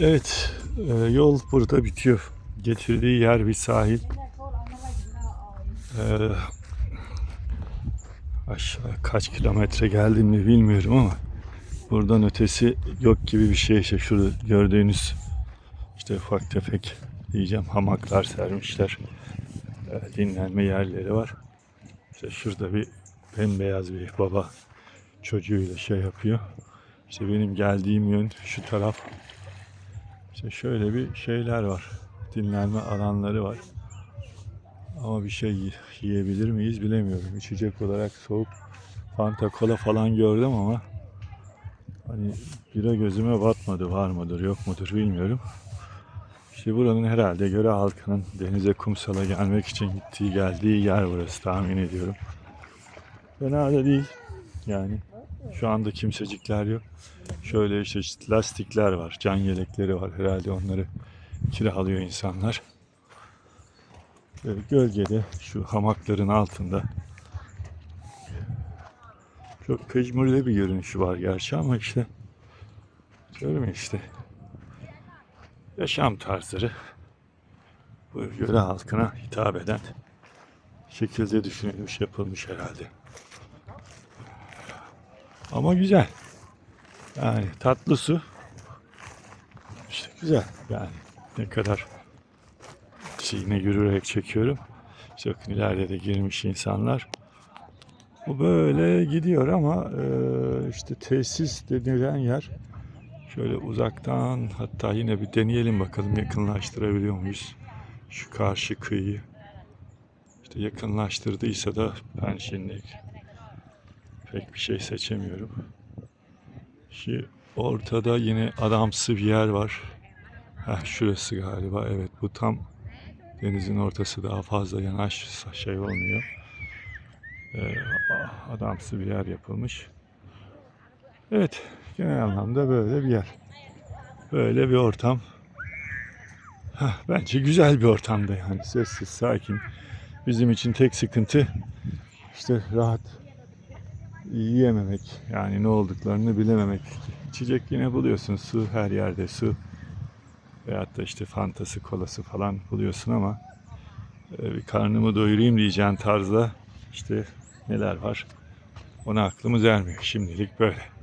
Evet, e, yol burada bitiyor. Getirdiği yer bir sahil. E, aşağı kaç kilometre geldiğimi bilmiyorum ama buradan ötesi yok gibi bir şey. İşte şurada gördüğünüz işte ufak tefek diyeceğim hamaklar sermişler. E, dinlenme yerleri var. İşte şurada bir bembeyaz bir baba çocuğuyla şey yapıyor. İşte benim geldiğim yön şu taraf. İşte şöyle bir şeyler var. Dinlenme alanları var. Ama bir şey yi- yiyebilir miyiz bilemiyorum. İçecek olarak soğuk Fanta Cola falan gördüm ama hani bira gözüme batmadı. Var mıdır yok mudur bilmiyorum. İşte buranın herhalde göre halkının denize kumsala gelmek için gittiği geldiği yer burası tahmin ediyorum. Fena da değil. Yani şu anda kimsecikler yok. Şöyle işte lastikler var, can yelekleri var. Herhalde onları kiralıyor insanlar. Böyle gölgede şu hamakların altında çok pecmurde bir görünüşü var gerçi ama işte diyorum ya işte yaşam tarzları bu yöre halkına hitap eden şekilde düşünülmüş yapılmış herhalde. Ama güzel. Yani tatlı su. İşte güzel. Yani ne kadar şeyine yürüyerek çekiyorum. İşte bakın ileride de girmiş insanlar. Bu böyle gidiyor ama e, işte tesis denilen yer şöyle uzaktan hatta yine bir deneyelim bakalım yakınlaştırabiliyor muyuz şu karşı kıyıyı. İşte yakınlaştırdıysa da ben şimdi pek bir şey seçemiyorum. Şu ortada yine adamsı bir yer var. Heh, şurası galiba. Evet bu tam denizin ortası daha fazla yanaş şey olmuyor. Ee, adamsı bir yer yapılmış. Evet genel anlamda böyle bir yer. Böyle bir ortam. Heh, bence güzel bir ortamda yani sessiz sakin. Bizim için tek sıkıntı işte rahat yiyememek yani ne olduklarını bilememek. İçecek yine buluyorsun su her yerde su veyahut da işte fantası kolası falan buluyorsun ama e, bir karnımı doyurayım diyeceğin tarzda işte neler var ona aklımız ermiyor şimdilik böyle.